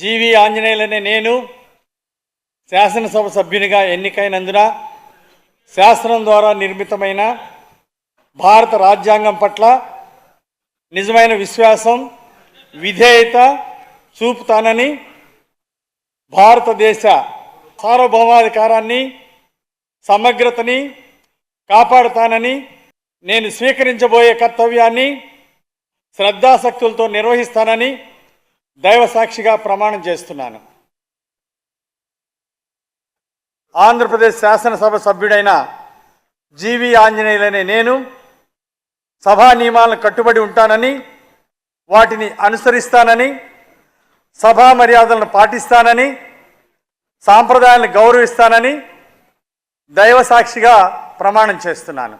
జీవి ఆంజనేయులనే నేను శాసనసభ సభ్యునిగా ఎన్నికైనందున శాసనం ద్వారా నిర్మితమైన భారత రాజ్యాంగం పట్ల నిజమైన విశ్వాసం విధేయత చూపుతానని భారతదేశ సార్వభౌమాధికారాన్ని సమగ్రతని కాపాడుతానని నేను స్వీకరించబోయే కర్తవ్యాన్ని శ్రద్ధాశక్తులతో నిర్వహిస్తానని దైవ సాక్షిగా ప్రమాణం చేస్తున్నాను. ఆంధ్రప్రదేశ్ శాసనసభ సభ్యుడైన జీవి ఆంజనేయులనే నేను సభా నియమాలను కట్టుబడి ఉంటానని వాటిని అనుసరిస్తానని సభా మర్యాదలను పాటిస్తానని సాంప్రదాయాలను గౌరవిస్తానని దైవ సాక్షిగా ప్రమాణం చేస్తున్నాను.